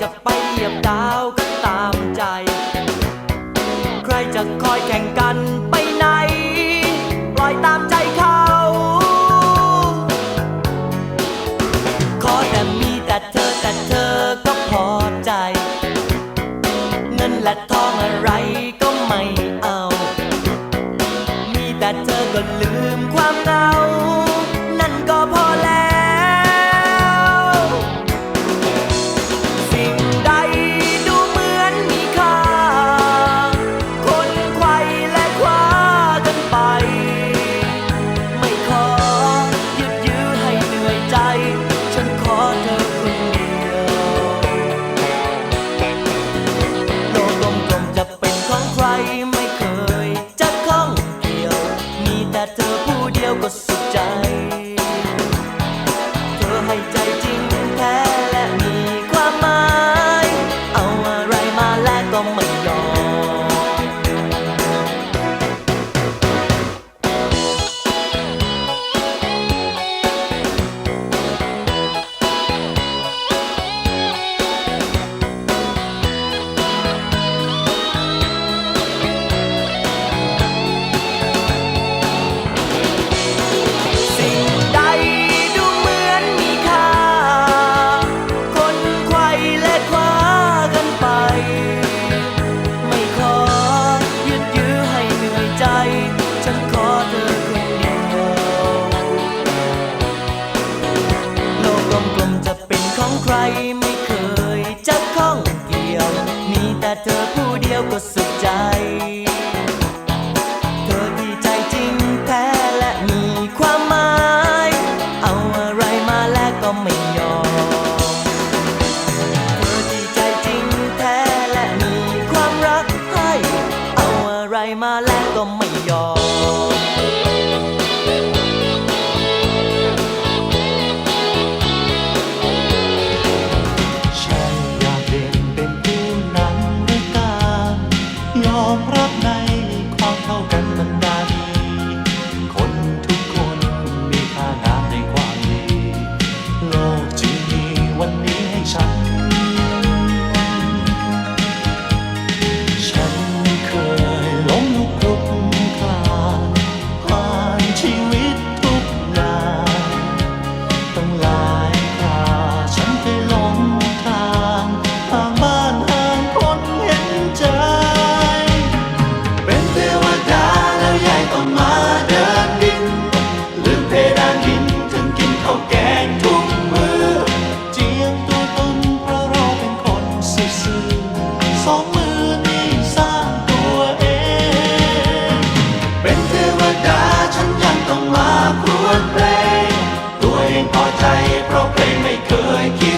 จะไปเหยียบดาวก็ตามใจ ใครจะคอยแข่งกันไปไหน ปล่อยตามใจเขา ขอแต่มีแต่เธอแต่เธอก็พอใจ เงินและทองอะไรก็ไม่เอา มีแต่เธอก็ลืมความเหงา ไม่เคยจะข้องเกี่ยว มีแต่เธอผู้เดียวก็สุขใจ เธอที่ใจจริงแท้และมีความหมาย เอาอะไรมาแลกก็ไม่ยอม เธอที่ใจจริงแท้และมีความรักให้ เอาอะไรมาแลกก็ไม่ ยอมรับใน พอใจเพราะเพลงไม่เคยคิด